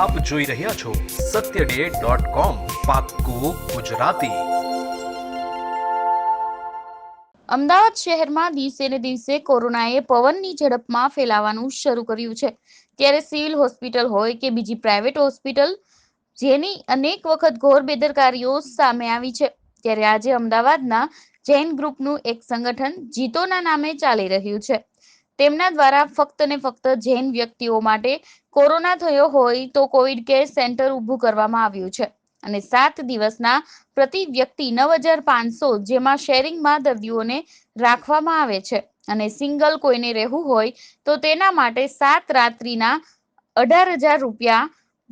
આપ જોઈ રહ્યા છો સત્ય ડે ગુજરાતી. અમદાવાદ શહેરમાં દિવસે ને દિવસે કોરોનાએ પવનની ઝડપમાં ફેલાવાનું શરૂ કર્યું છે. ત્યારે સિવિલ હોસ્પિટલ હોય કે બીજી પ્રાઇવેટ હોસ્પિટલ, જેની અનેક વખત ઘોર બેદરકારીઓ સામે આવી છે. ત્યારે આજે અમદાવાદના જૈન ગ્રુપનું એક સંગઠન જીતોના નામે ચાલી રહ્યું છે. તેમના દ્વારા ફક્ત ને ફક્ત જૈન વ્યક્તિઓ માટે કોરોના થયો હોય તો કોવિડ કેર સેન્ટર ઊભું કરવામાં આવ્યું છે. અને સાત દિવસના પ્રતિ વ્યક્તિ નવ હજાર પાંચસો જેમાં શેરિંગમાં દર્દીઓને રાખવામાં આવે છે. અને સિંગલ કોઈને રહેવું હોય તો તેના માટે સાત રાત્રિના અઢાર હજાર રૂપિયા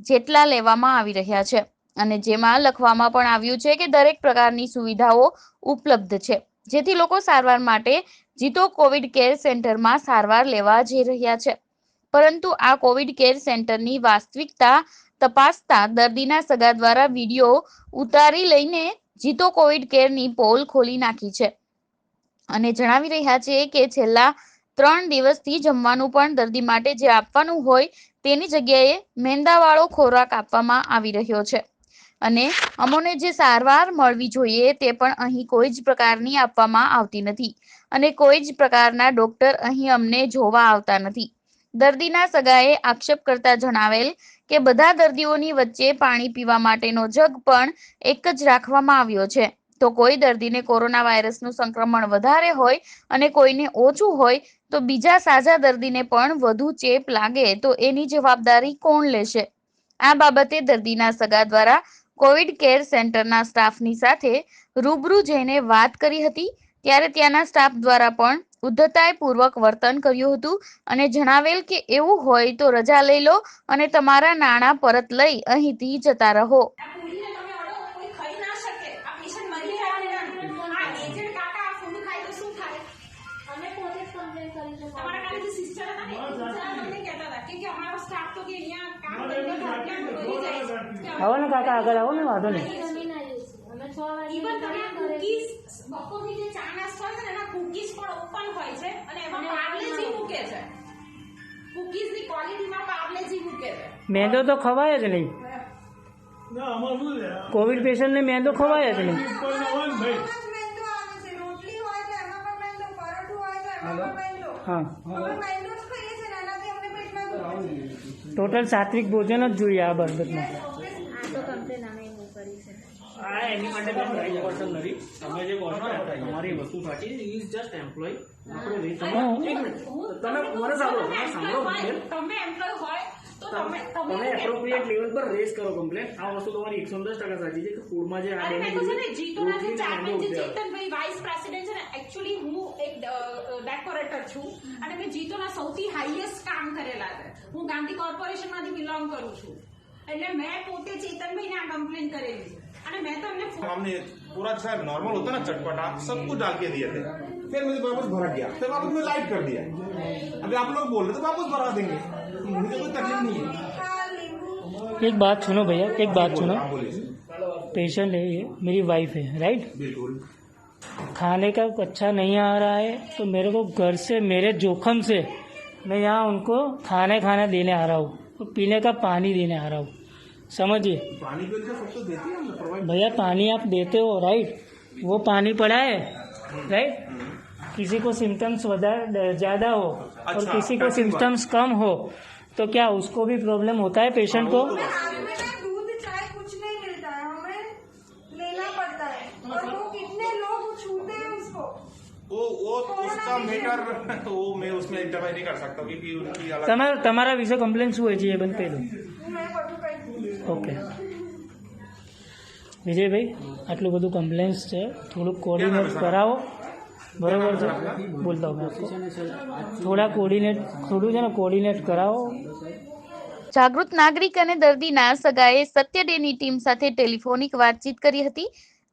જેટલા લેવામાં આવી રહ્યા છે. અને જેમાં લખવામાં પણ આવ્યું છે કે દરેક પ્રકારની સુવિધાઓ ઉપલબ્ધ છે. જેથી લોકો સારવાર માટે જીતો કોવિડ કેર સેન્ટરમાં સારવાર લેવા જઈ રહ્યા છે. પરંતુ આ કોવિડ કેર સેન્ટરની વાસ્તવિકતા તપાસતા દર્દીના સગા દ્વારા વીડિયો ઉતારી લઈને જીતો કોવિડ કેરની પોલ ખોલી નાખી છે. અને જણાવી રહ્યા છે કે છેલ્લા ત્રણ દિવસથી જમવાનું પણ દર્દી માટે જે આપવાનું હોય તેની જગ્યાએ મેંદાવાળો ખોરાક આપવામાં આવી રહ્યો છે. અને અમોને જે સારવાર મળવી જોઈએ તે પણ અહીં કોઈ જ પ્રકારની આપવામાં આવતી નથી અને કોઈ જ પ્રકારના ડોક્ટર અહીં અમને જોવા આવતા નથી. દર્દીના સગાએ આક્ષેપ કરતા જણાવેલ કે બધા દર્દીઓની વચ્ચે પાણી પીવા માટેનો જગ પણ એક જ રાખવામાં આવ્યો છે. તો કોઈ દર્દીને કોરોના વાયરસનું સંક્રમણ વધારે હોય અને કોઈને ઓછું હોય તો બીજા સાજા દર્દીને પણ વધુ ચેપ લાગે તો એની જવાબદારી કોણ લેશે? આ બાબતે દર્દીના સગા દ્વારા કોવિડ કેર સેન્ટરના સ્ટાફની સાથે રૂબરૂ જઈને વાત કરી હતી, ત્યારે ત્યાંના સ્ટાફ દ્વારા પણ ઉદ્ધતાઈપૂર્વક વર્તન કર્યું હતું અને જણાવેલ કે એવું હોય તો રજા લઈ લો અને તમારા નાણાં પરત લઈ અહીંથી જતા રહો આ પૂરીને તમે અડો કોઈ ખાઈ ના શકે આ પેશન્ટ મરી રહ્યા આ એજન્ટ કાકા આ ફૂડ ખાય તો શું થાય અમે પોતે જ કમ્પ્લેન કરી છે જે સિસ્ટર હતા ને બિચારા તમને કહેતા હતા કે કે અમારો સ્ટાફ તો કે અહીંયા કામ કરીને મરી જાય છે. આવો ને કાકા આગળ આવો ને વાંધો નહીં. જમીન આવીએ છીએ અમે છ વાગે ઇવન તમે કુકીઝ બપોરની જે ચા નાસ્તો છે ને એના કુકીઝ પણ ઓપન હોય છે અને એમાં પાર્લેજી મૂકે છે. કુકીઝની ક્વોલિટીમાં પાર્લેજી મૂકે છે. મેંદો તો ખવાય જ નહીં. કોવિડ પેશન્ટને મેંદો ખવાય જ નહીં. મેંદો હા. ટોટલ સાત્વિક ભોજન જ જોઈએ આ બાબતમાં આ તો કમ્પ્લેન અમે એવું કરી છે એની માટે પર્સન નથી. તમે જે કહો છો તમારી વસ્તુ સાચી ઇઝ જસ્ટ એમ્પ્લોય આપણે તમે મને સાંભળો તમે સાંભળો તમે એમ્પ્લોય હોય તમે તમે તમે એપ્રોપ્રિએટ લેવલ પર રેસ કરો કમ્પ્લેન આ વસ્તુ તમારી એકસો દસ ટકા સાચી છે કે ફૂડમાં જે આ છે ચેતનભાઈ વાઇસ પ્રેસિડેન્ટ છે ને એકચ્યુઅલી હું એક ડેકોરેટર છું અને મેં જીતોના સૌથી હાઈએસ્ટ કામ કરેલા છે. હું ગાંધી કોર્પોરેશનમાંથી બિલોંગ કરું છું. એટલે મેં પોતે ચેતનભાઈને આ કમ્પ્લેન કરેલી ફોન हमने पूरा जैसा नॉर्मल होता ना चटपटा सब कुछ डाल के दिए थे। फिर मुझे वापस भरा गया। फिर वापस मुझे लाइट कर दिया। अभी आप लोग बोल रहे थे वापस भरा देंगे। तो मुझे कोई तकलीफ़ नहीं है। एक बात सुनो भैया एक हाँ, बात सुनो। हाँ, पेशेंट है ये मेरी वाइफ है राइट बिल्कुल। खाने का अच्छा नहीं आ रहा है तो मेरे को घर से मेरे जोखम से मैं यहाँ उनको खाने खाने देने आ रहा हूँ तो पीने का पानी देने आ रहा हूँ। समझिए। पानी तो भैया पानी आप देते हो राइट वो पानी पड़ा है राइट किसी को सिम्टम्स ज़्यादा हो अच्छा, और किसी को सिम्टम्स कम हो तो क्या उसको भी प्रॉब्लम होता है पेशेंट को? हाँ, तो वो वो उसका? मीटर वो मैं उसमें इंटरवाई नहीं कर सकता क्योंकि उनकी अलग तमारा तमारा विषय कंप्लेन हुए जी बंद पे ઓકે વિજયભાઈ આટલું બધું કમ્પ્લેન્સ છે. થોડુંક કોર્ડિનેટ કરાવો. બરોબર છે? બોલતા હું થોડા કોર્ડિનેટ થોડું છે ને કોર્ડિનેટ કરાવો. જાગૃત નાગરિક અને દર્દીના સગાએ સત્ય ડેની ટીમ સાથે ટેલિફોનિક વાતચીત કરી હતી.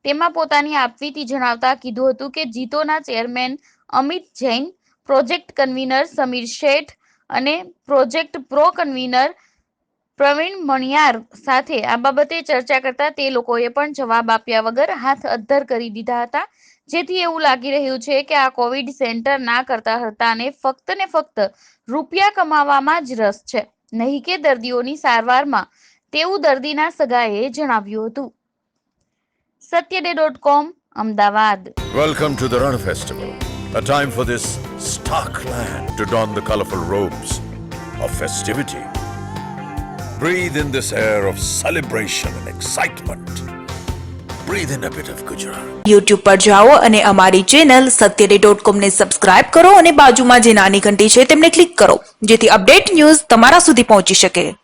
તેમાં પોતાની આપવીતી જણાવતા કીધું હતું કે જીતોના chairman Amit Jain project convener Samir Sheth અને project pro convener Pravin Maniyar સાથે આ બાબતે ચર્ચા કરતા તે લોકોએ પણ જવાબ આપ્યા વગર હાથ અદ્ધર કરી દીધા હતા. જેથી એવું લાગી રહ્યું છે કે આ કોવિડ સેન્ટર ના કરતા હતા અને ફક્ત ને ફક્ત રૂપિયા કમાવામાં જ રસ છે. નહીં કે દર્દીઓની સારવારમાં. તેવું દર્દીના સગાએ જણાવ્યું હતું. Satyaday dot com, Ahmedabad. Welcome to the Rann festival a time for this stark land to don the colourful robes of festivity. Breathe in this air of celebration and excitement. Breathe in a bit of Gujarat. YouTube પર જાઓ અને અમારી channel Satyaday dot કોમને subscribe કરો અને બાજુમાં જે નાની ઘંટી છે તેમને ક્લિક કરો, જેથી અપડેટ ન્યૂઝ તમારા સુધી પહોંચી શકે